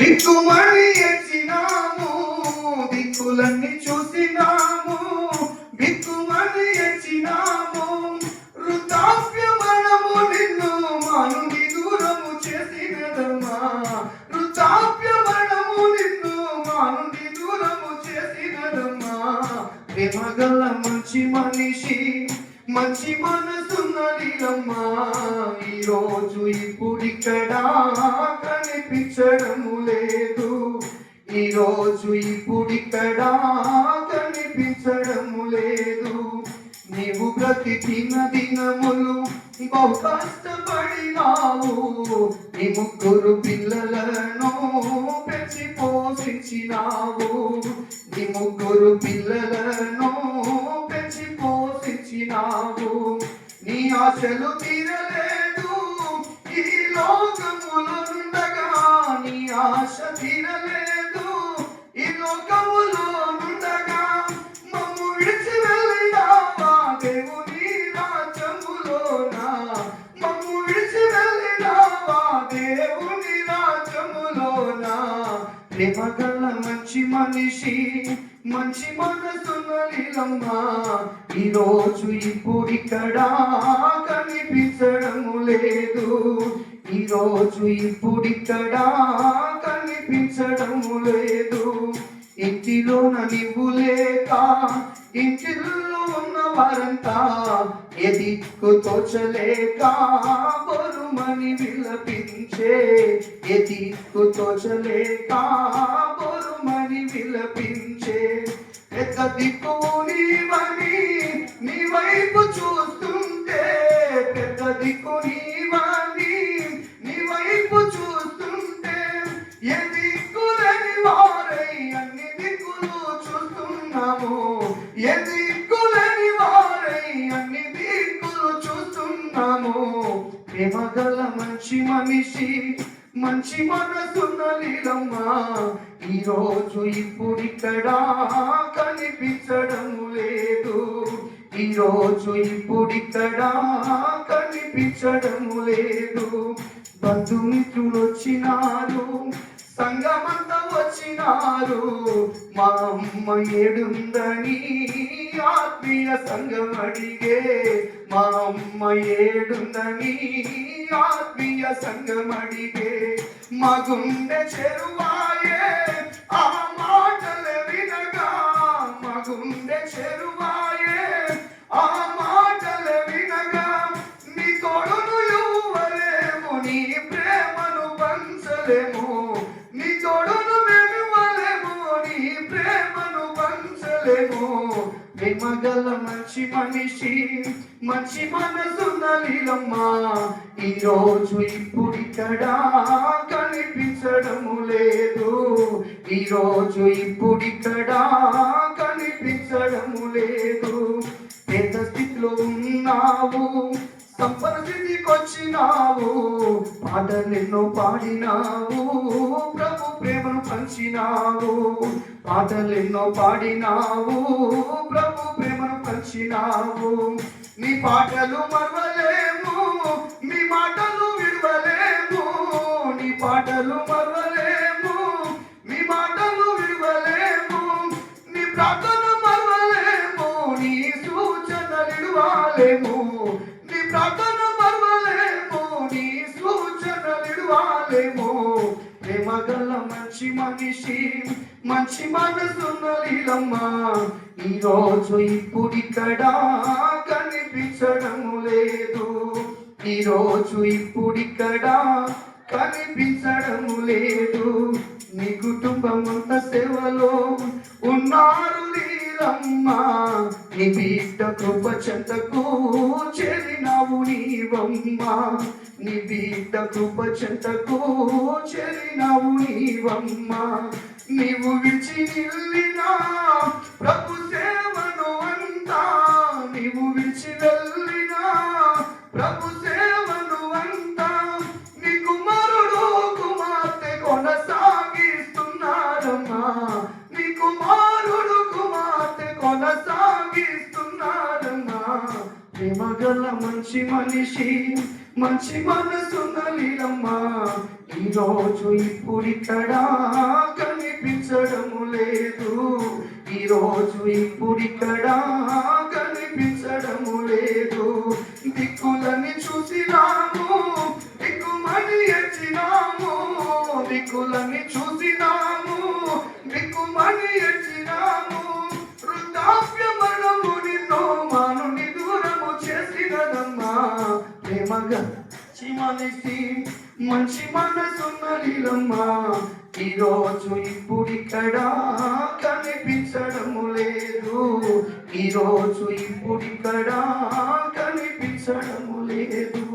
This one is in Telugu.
దిక్కుమని ఎచ్చినాము దిక్కులన్నీ చూసినాము. దిక్కుమని ఎచ్చినాము వృద్ధాప్య మనము నిన్ను మానుని దూరము చేసినదమ్మా. వృద్ధాప్య మనము నిన్ను మానుని దూరము చేసినదమ్మా. ప్రేమగల మంచి మనిషి మంచి మనసున్నదిలమ్మా ఈ రోజు ఇప్పుడిక్కడ కనిపించడము లేదు. ఈ రోజు ఇప్పుడిక్కడ కనిపించడము లేదు. నీవు బ్రతికిన దినములు బహు కష్టపడినావు. నీ ముగ్గురు పిల్లలను పెంచి పోషించినావు. నీ ముగ్గురు పిల్ల నాకు నీ ఆశలు తీరలేదు. ఈ లోకములోనుండగా నీ ఆశ తీరలేదు. ఈ లోకములో నుండగా మమ్ము విడిచి వెళ్ళినావా? దేవుని రాజ్యములోనా? మమ్ము విడిచి వెళ్ళినావా? దేవుని రాజ్యములోనా? ప్రేమగల మంచి మనిషి మంచి మనసున్నలిలమ్మా ఈరోజు ఇప్పుడు ఇక్కడ కనిపించడము లేదు. ఈరోజు ఇప్పుడు ఇక్కడ కనిపించడము లేదు. ఇంటిలోన నీవు లేక ఇంటిలో ఉన్న వారంతా ఎదిక్కు తోచలేక బొరుమని విలపించే. ఎదిక్కు తోచలేక బొరుమని విలపించే. పెద్ద ప్రేమగల మంచి మనిషి మంచి మనసున్నలిలమ్మా ఈరోజు రోజు ఇప్పుడిక్కడ కనిపించడం లేదు. ఈ రోజు ఇప్పుడిక్కడ కనిపించడం లేదు. బంధుమిత్రులు వచ్చినారు సంగమంతా వచ్చినారు. మా అమ్మ ఏడుందని ఆత్మీయ సంఘం అడిగే మా అమ్మ ఏడుందని ఆత్మీయ సంఘం అడిగే మా గుండె చెరువాయే ఆ ప్రేమగల మంచి మనిషి మంచి మనసు నలిలమ్మా. ఈరోజు ఇప్పుడు ఇక్కడ కనిపించడము లేదు. ఈరోజు ఇప్పుడు ఇక్కడ కనిపించడము లేదు. పెద్ద స్థితిలో ఉన్నావు సంపద స్థితికి వచ్చినావు పాటలెన్నో పాడినావు ప్రభు ప్రేమను పంచినావు. పాటలెన్నో పాడినావు ప్రభు ప్రేమను పంచినావు. నీ పాటలు మరవలేము నీ మాటలు విడవలేము నీ పాటలు మరవలేము. మంచి మనిషి మంచి మనసున్నలీలమ్మా ఈ రోజు ఇప్పుడిక్కడ కనిపించడం లేదు. ఈ రోజు ఇప్పుడిక్కడ కనిపించడం లేదు. నీ కుటుంబం అంత సేవలో ఉన్నారు నీరమ్మా నీ బిడ్డ కృప చెంతకు చెరినావు నీవమ్మా. నీ బిడ్డ కృప చెంతకు చెరినావు నీవమ్మా. నీవు విడిచి నిల్లినా ప్రభు సేవను అంతా. నీవు విడిచి వెళ్ళినా ప్రభు గల మంచి మనిషి మంచి మనసున్న నీలమ్మా ఈరోజు ఇప్పుడిక్కడ కనిపించడము లేదు. ఈరోజు ఇప్పుడిక్కడ కనిపించడము లేదు. దిక్కులని చూసినాము దిక్కుమని ఎచ్చినాము దిక్కులని చూసినాము. కలిసి మంచి మనసున్న నీలమ్మా. ఈరోజు ఇప్పుడిక్కడ కనిపించడము లేదు. ఈరోజు ఇప్పుడిక్కడ కనిపించడము లేదు.